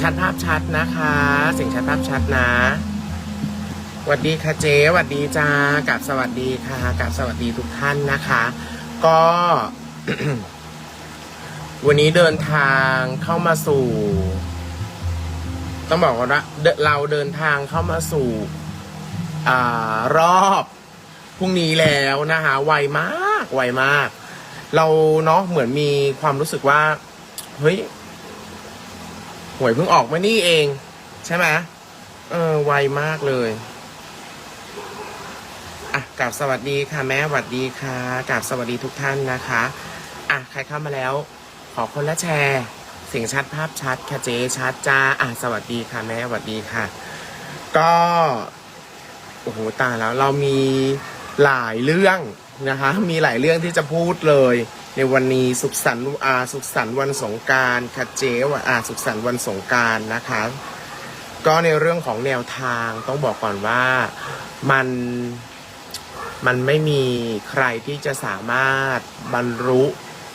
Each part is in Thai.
ชัดภาพชัดนะคะ เสียงชัดภาพชัดนะสวัสดีค่ะเจ๊สวัสดีจ้ากับสวัสดีค่ะกับสวัสดีทุกท่านนะคะ ก็ วันนี้เดินทางเข้ามาสู่ ต้องบอกว่าเราเดินทางเข้ามาสู่อรอบพรุ่งนี้แล้วนะคะไวมากไวมาก เราเนาะเหมือนมีความรู้สึกว่า เฮ้ย หวยเพิ่งออกมานี่เอง ใช่ไหมเออไวมากเลยอะกราบสวัสดีค่ะแม่สวัสดีค่ะกราบสวัสดีทุกท่านนะคะอะใครเข้ามาแล้ว ขอคนละแชร์เสียงชัดภาพชัดค่ะเจ๊ชัดจ้าอะสวัสดีค่ะแม่สวัสดีค่ะ ก็โอ้โหตายแล้วเรามีหลายเรื่อง นะคะ มีหลายเรื่องที่จะพูดเลย ในวันนี้สุขสันต์อาสุขสันต์วันสงการค่ะเจ๊ว่าอ่าสุขสันต์วันสงการนะคะ ก็ในเรื่องของแนวทางต้องบอกก่อนว่ามันมันไม่มีใครที่จะสามารถบรรลุ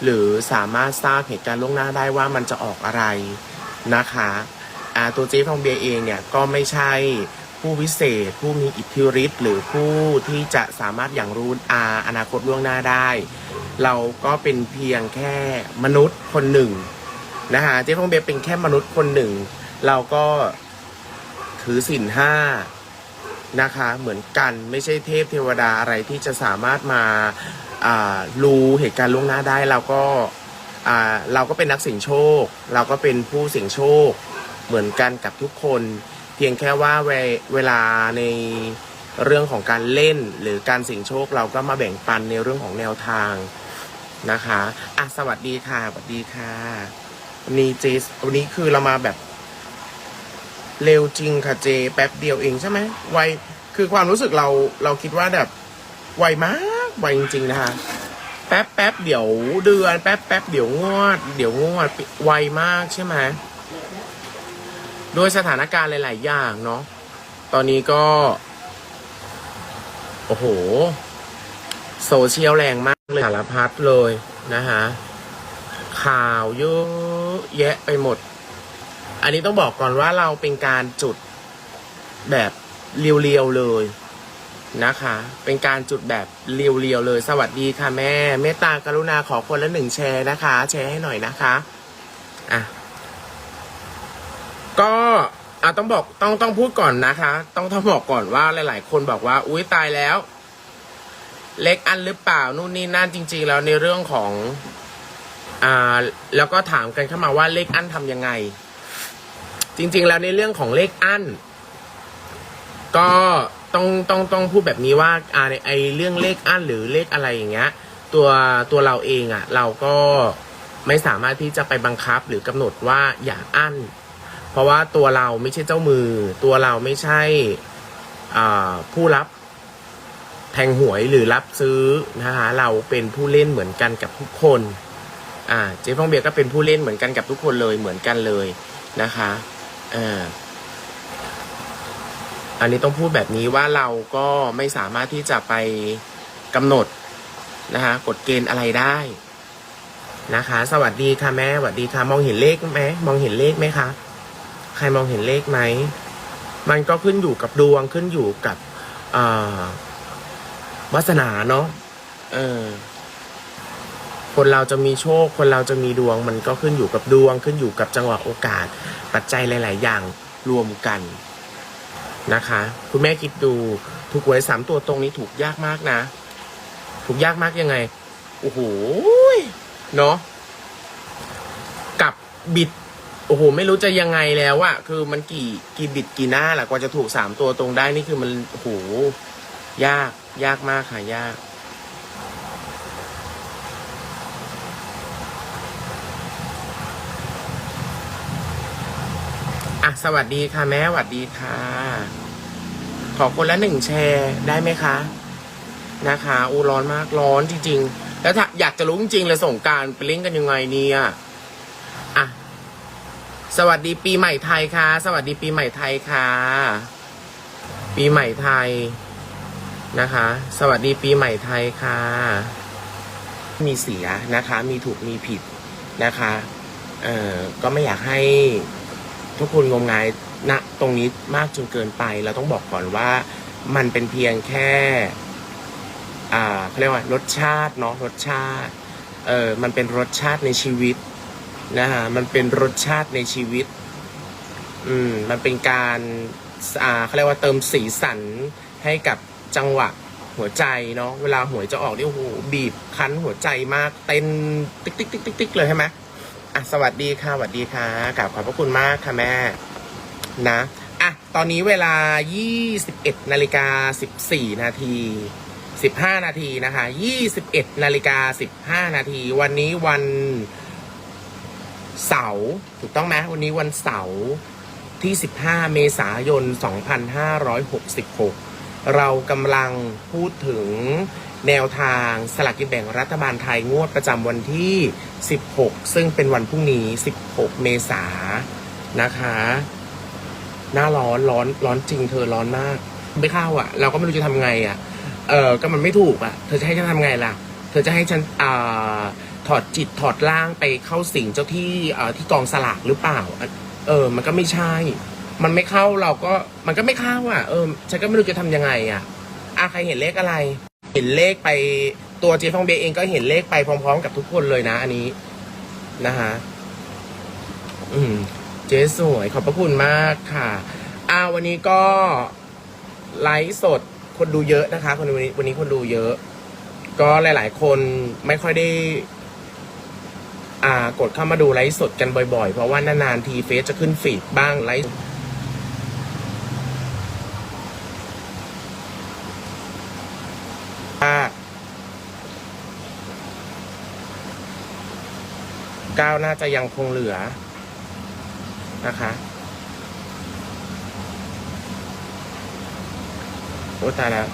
หรือสามารถทราบเหตุการณ์ล่วงหน้าได้ว่ามันจะออกอะไรนะคะอาตัวเจ๊ทองเบียเองเนี่ยก็ไม่ใช่ ผู้วิเศษ ผู้มีอิทธิฤทธิ์หรือผู้ที่จะสามารถอย่างรู้อาอนาคตล่วงหน้าได้ เราก็เป็นเพียงแค่มนุษย์คนหนึ่งนะคะเจ๊ทองเบียร์เป็นแค่มนุษย์คนหนึ่ง เราก็ถือศีลห้านะคะเหมือนกันไม่ใช่เทพเทวดาอะไรที่จะสามารถมาอ่ารู้เหตุการณ์ล่วงหน้าได้เราก็อ่าเราก็เป็นนักเสี่ยงโชค เราก็เป็นผู้เสี่ยงโชคเหมือนกันกับทุกคน เพียงแค่ว่าเวเวลาในเรื่องของการเล่นหรือการเสี่ยงโชคเราก็มาแบ่งปันในเรื่องของแนวทางนะคะอะสวัสดีค่ะสวัสดีค่ะวันนี้เจสวันนี้คือเรามาแบบ เร็วจริงค่ะเจ แป๊บเดียวเองใช่ไหมไวคือความรู้สึกเราเราคิดว่าแบบไวมากไวจริง ๆ นะคะ แป๊บแป๊บเดี๋ยวเดือน แป๊บแป๊บเดี๋ยวงวด เดี๋ยวงวดไวมากใช่ไหม โดยสถานการณ์หลาย ๆ อย่างเนาะตอนนี้ก็ โอ้โห โซเชียลแรงมากเลยสารพัดเลยนะคะข่าวเยอะแยะไปหมด อันนี้ต้องบอกก่อนว่าเราเป็นการจุดแบบเรียวๆเลยนะคะ เป็นการจุดแบบเรียวๆเลย สวัสดีค่ะแม่ เมตตากรุณาขอคนละหนึ่งแชร์นะคะ แชร์ให้หน่อยนะคะ อะ ก็อะต้องบอกต้องต้องพูดก่อนนะคะ ต้องต้องบอกก่อนว่าหลาย ๆ คนบอกว่าอุ้ยตายแล้ว เล็กอันหรือเปล่านู่นนี่นั่นจริง ๆ แล้วในเรื่องของอ่าแล้วก็ถามกันเข้ามาว่าเลขอันทำยังไง จริง ๆ แล้วในเรื่องของเลขอั้นก็ต้องต้องต้องพูดแบบนี้ว่าอ่าไอเรื่องเลขอั้นหรือเลขอะไรอย่างเงี้ย ตัวตัวเราเองอะ่ะ เราก็ไม่สามารถที่จะไปบังคับหรือกำหนดว่าอย่าอั้น เพราะว่าตัวเราไม่ใช่เจ้ามือ ตัวเราไม่ใช่ผู้รับแทงหวยหรือรับซื้อนะคะเราเป็นผู้เล่นเหมือนกันกับทุกคนอ่าเจ๊ฟองเบียร์ก็เป็นผู้เล่นเหมือนกันกับทุกคนเลยเหมือนกันเลยนะคะเอออันนี้ต้องพูดแบบนี้ว่าเราก็ไม่สามารถที่จะไปกำหนดนะคะกฎเกณฑ์อะไรได้นะคะ สวัสดีค่ะแม่สวัสดีค่ะมองเห็นเลขไหมมองเห็นเลขไหมคะ ใครมองเห็นเลขไหม มันก็ขึ้นอยู่กับดวงขึ้นอยู่กับวาสนาเนาะเออ คนเราจะมีโชค คนเราจะมีดวง มันก็ขึ้นอยู่กับดวง ขึ้นอยู่กับจังหวะโอกาส ปัจจัยหลาย ๆ อย่างรวมกันนะคะ คุณแม่คิดดูถูกหวยสามตัวตรงนี้ถูกยากมากนะ ถูกยากมากยังไง โอ้โห เนาะกับบิด โอ้โห ไม่รู้จะยังไงแล้วอะคือมันกี่กี่บิดกี่หน้าแหละกว่าจะถูกสามตัวตรงได้นี่คือมันโอ้โหยาก ยากมากค่ะ ยาก อะ สวัสดีค่ะ แม่สวัสดีค่ะ ขอคนละหนึ่งแชร์ได้ไหมคะ นะคะอูร้อนมากร้อนจริง ๆ แล้วถ้าอยากจะรู้จริงๆเลยส่งการไปเล่นกันยังไงเนี่ย อะ สวัสดีปีใหม่ไทยค่ะ สวัสดีปีใหม่ไทยค่ะ ปีใหม่ไทยนะคะ สวัสดีปีใหม่ไทยค่ะ มีเสียนะคะ มีถูกมีผิดนะคะ เอ่อ ก็ไม่อยากให้ทุกคนงมงายณตรงนี้มากจนเกินไป เราต้องบอกก่อนว่ามันเป็นเพียงแค่ อ่าเขาเรียกว่ารสชาติเนาะรสชาติ เออมันเป็นรสชาติในชีวิต นะฮะมันเป็นรสชาติในชีวิต อืมมันเป็นการอ่าเขาเรียกว่าเติมสีสันให้กับจังหวะหัวใจเนาะเวลาหวยจะออกนี่โอ้โหบีบคั้นหัวใจมากเต้นติ๊กติ๊กติ๊กติ๊กติ๊กเลยใช่ไหมอะสวัสดีค่ะสวัสดีค่ะกราบขอบพระคุณมากค่ะแม่นะอะตอนนี้เวลา 21นาฬิกา14นาที15 นาทีนะคะ 21นาฬิกา15 นาที วันนี้วัน เสาร์ถูกต้องไหมวันนี้วันเสาร์ที่ 15 เมษายน 2566 เรากำลังพูดถึงแนวทางสลากกินแบ่งรัฐบาลไทยงวดประจำวันที่ 16 ซึ่งเป็นวันพรุ่งนี้ 16 เมษายนนะคะ หน้าร้อนร้อนร้อนจริงเธอร้อนมาก ไม่เข้าอะ เราก็ไม่รู้จะทำไงอะ เออก็มันไม่ถูกอะ เธอจะให้ฉันทำไงล่ะ เธอจะให้ฉันอ่า ถอดจิตถอดร่างไปเข้าสิงเจ้าที่อ่าที่กองสลากหรือเปล่า เออ มันก็ไม่ใช่ มันไม่เข้าเราก็มันก็ไม่เข้าอะ เออฉันก็ไม่รู้จะทำยังไงอะอะใครเห็นเลขอะไร เห็นเลขไปตัวเจฟองเบย์เองก็เห็นเลขไปพร้อม ๆ กับทุกคนเลยนะ อันนี้นะฮะอืม เจ๊สวย ขอบพระคุณมากค่ะอ่าวันนี้ก็ไลฟ์สดคนดูเยอะนะคะ คนวันนี้วันนี้คนดูเยอะ ก็หลาย ๆ คนไม่ค่อยได้ กดเข้ามาดูไลฟ์สดกันบ่อยๆ เพราะว่านานๆทีเฟซจะขึ้นฟีดบ้างไลฟ์ก้าวน่าจะยังคงเหลือนะคะโอ้ตายแล้ว